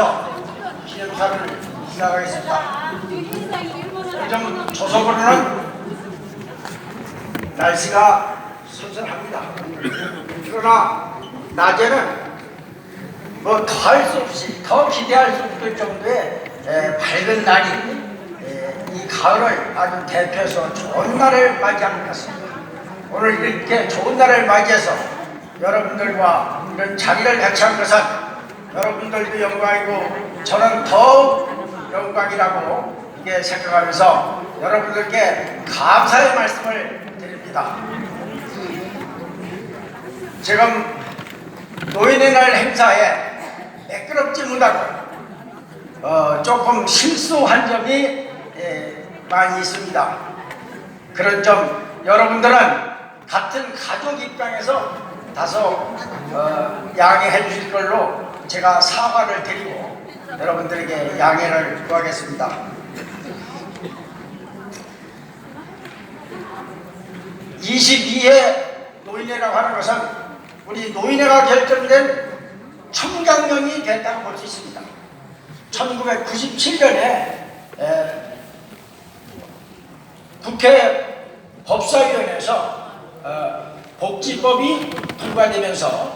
하면서 기념사를 시작하겠습니다. 요즘 조선으로는 날씨가 선선합니다. 그러나 낮에는 뭐 더할 수 없이 더 기대할 수 없을 정도의 에, 밝은 날이 에, 이 가을을 아주 대표해서 좋은 날을 맞이하는 것 같습니다. 오늘 이렇게 좋은 날을 맞이해서 여러분들과 이런 자리를 같이 한 것은 여러분들도 영광이고 저는 더욱 영광이라고 이게 생각하면서 여러분들께 감사의 말씀을 드립니다. 지금 노인의 날 행사에 매끄럽지 못하고 어, 조금 실수한 점이 예, 많이 있습니다. 그런 점 여러분들은 같은 가족 입장에서 다소 어, 양해해 주실 걸로 제가 사과를 드리고 여러분들에게 양해를 구하겠습니다. (22회) 노인회라고 하는 것은 우리 노인회가 결정된 청강년이 됐다고 볼 수 있습니다. 1997년에 국회 법사위원회에서 어, 복지법이 통과되면서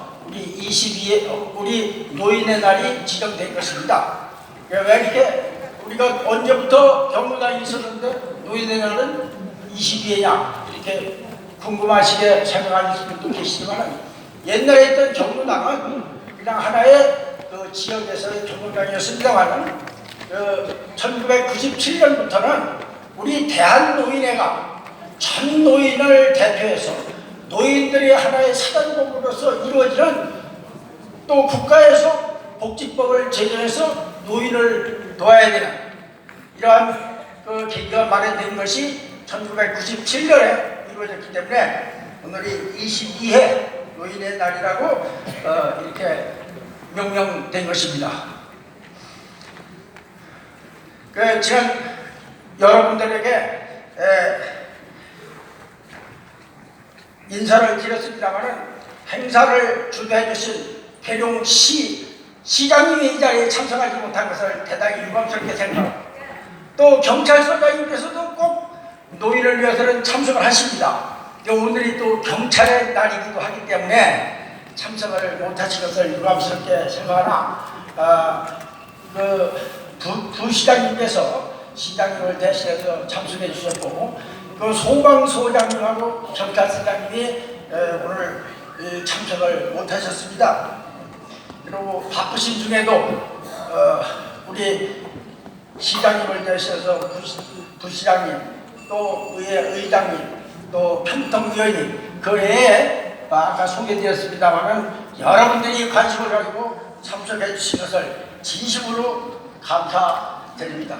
우리 22회 우리 노인의 날이 지정된 것입니다. 왜 이렇게 우리가 언제부터 경로당이 있었는데 노인의 날은 22회냐 이렇게 궁금하시게 생각하시는 분도 계시지만 옛날에 있던 경로당은 그냥 하나의 그 지역에서의 경로당이었습니다만 그 1997년부터는 우리 대한노인회가 전 노인을 대표해서 노인들이 하나의 사단법으로서 이루어지는 또 국가에서 복지법을 제정해서 노인을 도와야 되는 이러한 그 계기가 마련된 것이 1997년에 이루어졌기 때문에 오늘이 22회 노인의 날이라고 어, 이렇게 명명된 것입니다. 그 지난 여러분들에게 에, 인사를 드렸습니다마는 행사를 주도해 주신 계룡시 시장님이 이 자리에 참석하지 못한 것을 대단히 유감스럽게 생각합니다. 또 경찰서장님께서도 꼭 노인을 위해서는 참석을 하십니다. 오늘이 또 경찰의 날이기도 하기 때문에 참석을 못하신 것을 유감스럽게 생각하나 아, 그 부, 부시장님께서 시장님을 대신해서 참석해 주셨고 그 소방소장님하고 경찰서장님이 에, 오늘 이 참석을 못하셨습니다. 그리고 바쁘신 중에도 어, 우리 시장님을 대신해서 부시, 부시 장님 또 의회 의장님 또 평통위원님 그 외에 아까 소개드렸습니다마는 여러분들이 관심을 가지고 참석해 주신 것을 진심으로 감사드립니다.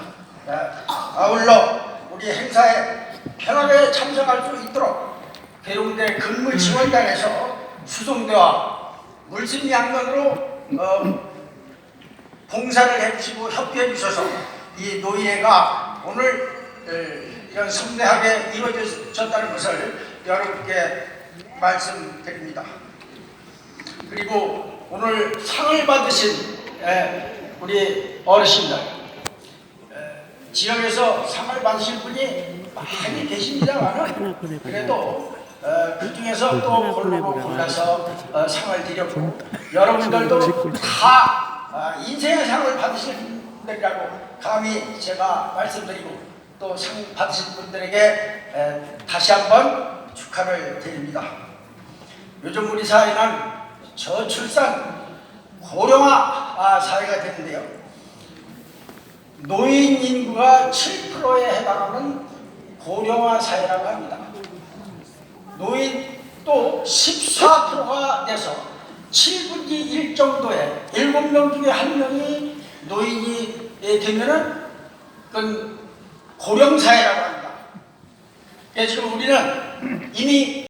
네, 아울러 우리 행사에 편하게 참석할 수 있도록 계룡대 근무지원단에서 수송대와 물심 양면으로 어, 봉사를 해주시고 협조해 주셔서 이 노예가 오늘 에, 이런 성대하게 이루어졌다는 것을 여러분께 말씀드립니다. 그리고 오늘 상을 받으신 에, 우리 어르신들 에, 지역에서 상을 받으신 분이 많이 계십니다만 그래도 어, 그 중에서 또 골고루 골라서 어, 상을 드렸고 여러분들도 다 어, 인생의 상을 받으신 분들이라고 감히 제가 말씀드리고 또 상 받으신 분들에게 에, 다시 한번 축하를 드립니다. 요즘 우리 사회는 저출산 고령화 아, 사회가 되는데요. 노인 인구가 7%에 해당하는 고령화 사회라고 합니다. 노인 또 14%가 돼서 7분의 1 정도의 7명 중에 한 명이 노인이 되면은 그건 고령사회라고 합니다. 그래서 지금 우리는 이미